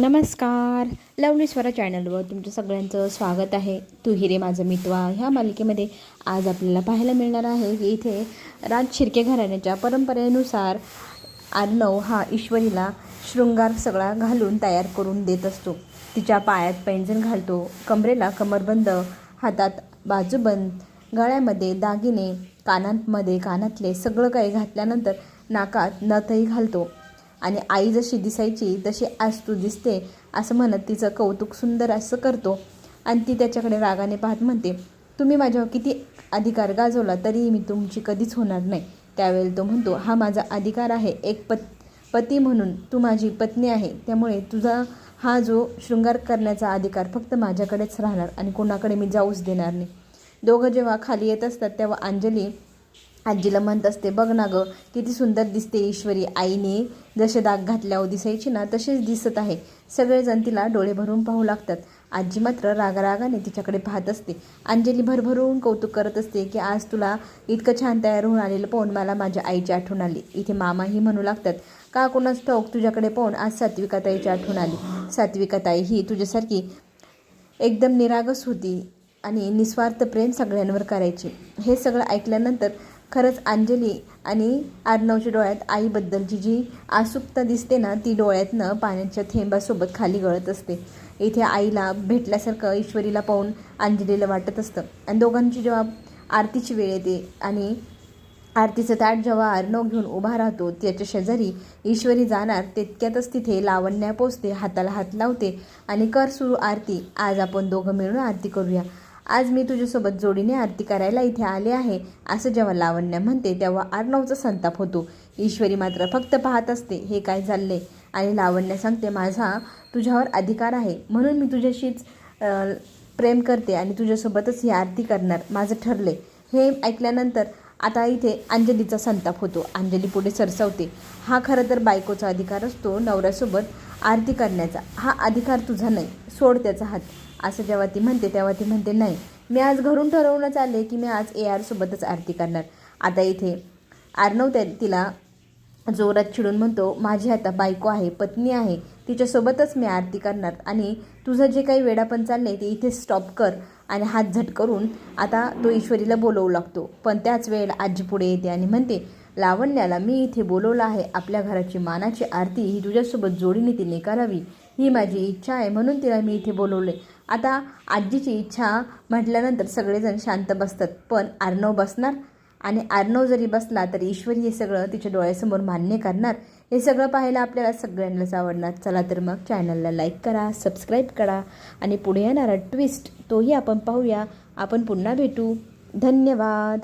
नमस्कार. लवली स्वरा चॅनलवर तुमचं सगळ्यांचं स्वागत आहे. तू हिरे माझं मितवा ह्या मालिकेमध्ये आज आपल्याला पाहायला मिळणार आहे की इथे राज शिर्के घराण्याच्या परंपरेनुसार आर्नव हा ईश्वरीला शृंगार सगळा घालून तयार करून देत असतो. तिच्या पायात पैंजण घालतो कमरेला कमरबंद हातात बाजूबंद गळ्यामध्ये दागिने कानांमध्ये कानातले सगळं काही घातल्यानंतर नाकात नथही घालतो. आणि आई जशी दिसायची तशी आज तू दिसते असं म्हणत तिचं कौतुक सुंदर असं करतो. आणि ती त्याच्याकडे रागाने पाहत म्हणते तुम्ही माझ्यावर किती अधिकार गाजवला तरीही मी तुमची कधीच होणार नाही. त्यावेळेला तो म्हणतो हा माझा अधिकार आहे एक पत पती म्हणून तू माझी पत्नी आहे त्यामुळे तुझा हा जो शृंगार करण्याचा अधिकार फक्त माझ्याकडेच राहणार आणि कोणाकडे मी जाऊच देणार नाही. दोघं जेव्हा खाली येत असतात तेव्हा अंजली आजीला म्हणत असते बघ ना गं किती सुंदर दिसते ईश्वरी आईने. जसे दाग घातल्यावर दिसायची ना तसेच दिसत आहे. सगळेजण तिला डोळे भरून पाहू लागतात. आजी मात्र रागारागाने तिच्याकडे पाहत असते. अंजली भरभरून कौतुक करत असते की आज तुला इतकं छान तयार होऊन आलेलं पाहून मला माझ्या आईची आठवण आली. इथे मामाही म्हणू लागतात का कोणाच ठाऊक तुझ्याकडे पाहून आज सात्विकाताईची आठवण आली. सात्विकाताई ही तुझ्यासारखी एकदम निरागस होती आणि निस्वार्थ प्रेम सगळ्यांवर करायची. हे सगळं ऐकल्यानंतर खरंच अंजली आणि अर्णवच्या डोळ्यात आईबद्दलची जी आसुकता दिसते ना ती डोळ्यातनं पाण्याच्या थेंबासोबत खाली गळत असते. इथे आईला भेटल्यासारखं ईश्वरीला पाहून अंजलीला वाटत असतं. आणि दोघांची जेव्हा आरतीची वेळ येते आणि आरतीचं ताट जेव्हा अर्णव घेऊन उभा राहतो त्याच्या शेजारी ईश्वरी जाणार तितक्यातच तिथे लावण्या पोचते हाताला हात लावते आणि कर सुरू आरती. आज आपण दोघं मिळून आरती करूया. आज मी तुझ्यासोबत जोडीने आरती करायला इथे आले आहे असं जेव्हा लावण्य म्हणते तेव्हा आर्णवचा संताप होतो. ईश्वरी मात्र फक्त पाहत असते हे काय चालले? आणि लावण्य सांगते माझा तुझ्यावर अधिकार आहे. म्हणून मी तुझ्याशीच प्रेम करते आणि तुझ्यासोबतच ही आरती करणार माझं ठरले. हे ऐकल्यानंतर आता इथे अंजलीचा संताप होतो. अंजली पुढे सरसावते. हा खरं तर बायकोचा अधिकार असतो नवऱ्यासोबत आरती करण्याचा. हा अधिकार तुझा नाही सोड त्याचा हात. असं जेव्हा ती म्हणते तेव्हा ती म्हणते नाही मी आज घरून ठरवूनच आले की मी आज ए आरसोबतच आरती करणार. आता इथे आर्नव त्या तिला जोरात चिडून म्हणतो माझी आता बायको आहे पत्नी आहे तिच्यासोबतच मी आरती करणार आणि तुझं जे काही वेडापण चाललंय ते इथे स्टॉप कर आणि हात झटकरून आता तो ईश्वरीला बोलवू लागतो. पण त्याच वेळेला आजी पुढे येते आणि म्हणते लावण्याला मी इथे बोलवलं आहे आपल्या घराची मानाची आरती ही तुझ्यासोबत जोडीने तिने करावी. ही माझी इच्छा आहे म्हणून तिला मी इथे बोलवले आता आजीची इच्छा म्हटल्यानंतर सगळेजण शांत बसतात. पण आर्णव बसणार? आणि आर्णव जरी बसला तर ईश्वरी हे सगळं तिच्या डोळ्यासमोर मान्य करणार? हे सगळं पाहायला आपल्याला सगळ्यांनाच आवडणार. चला तर मग चॅनलला लाईक करा सबस्क्राईब करा आणि पुढे येणारा ट्विस्ट तोही आपण पाहूया. आपण पुन्हा भेटू. धन्यवाद.